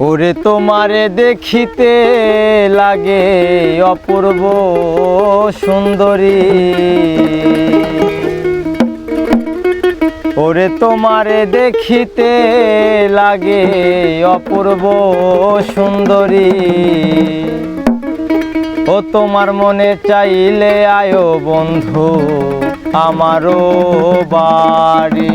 ওরে তোমারে দেখিতে লাগে অপূর্ব সুন্দরী। ওরে তোমারে দেখিতে লাগে অপূর্ব সুন্দরী। ও তোমার মনে চাইলে আয়ো বন্ধু, আমারও বাড়ি।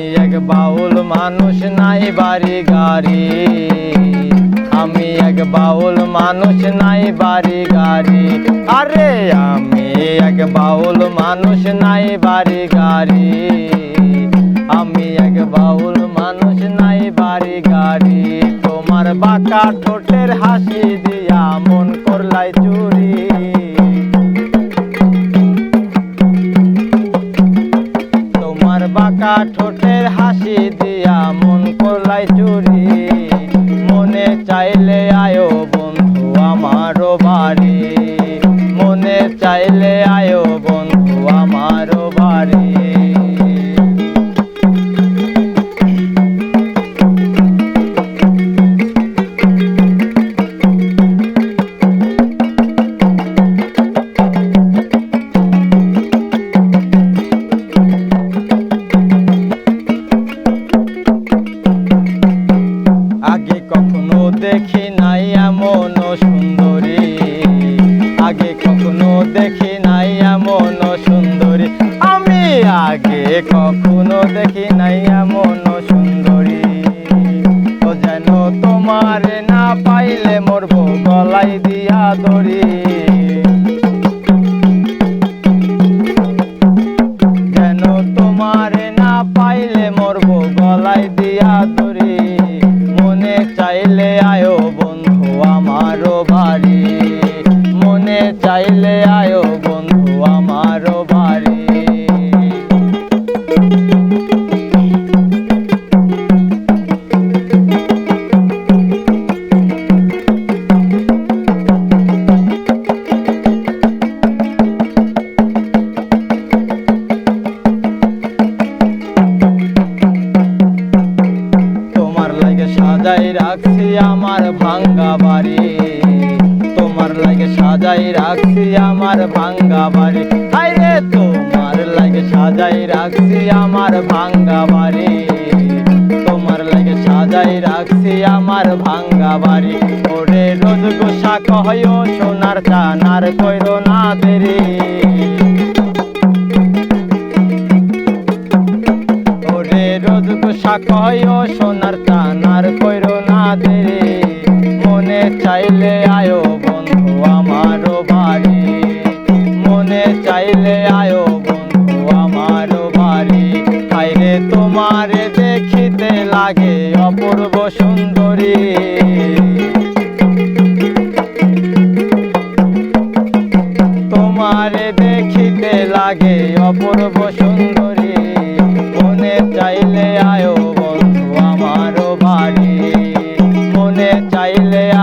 আমি এক বাউল মানুষ, নাই বাড়ি গাড়ি। আমি এক বাউল মানুষ, নাই বাড়ি গাড়ি। আরে আমি এক বাউল মানুষ, নাই বাড়ি গাড়ি। আমি এক বাউল মানুষ, নাই বাড়ি গাড়ি। তোমার বাঁকা ঠোঁটের হাসি দিয়া মন করলাই চুরি। তোমার বাঁকা মনে চাইলে আয়ো এমন সুন্দরী। আমি আগে কখনো দেখি নাই এমন সুন্দরী। ও যেন তোমার না পাইলে মরবো গলাই দিয়া দড়ি। যেন তোমার না পাইলে মরবো গলায় দিয়া ধরে মনে চাইলে আয়ো বন্ধু, আমারও বাড়ি। সাজাই রাখছি আমার ভাঙ্গা বাড়ি। তোমার লাগে সাজাই রাখছি আমার ভাঙ্গা বাড়ি। আরে তোমার লাগে সাজাই রাখছি আমার ভাঙ্গা বাড়ি। তোমার লাগে সাজাই রাখছি আমার ভাঙ্গা বাড়ি। ওরে রোজ গোসা কহয় সোনার চানার কইরো না দেরি। গোসা কয় সোনার না মনে চাইলে আয়ো বন্ধু আমারও বাড়ি। মনে চাইলে আয়ো বন্ধু আমারও বাড়ি। হাইরে তোমারে দেখিতে লাগে অপূর্ব সুন্দরী। তোমারে দেখিতে লাগে অপূর্ব সুন্দরী চাইলে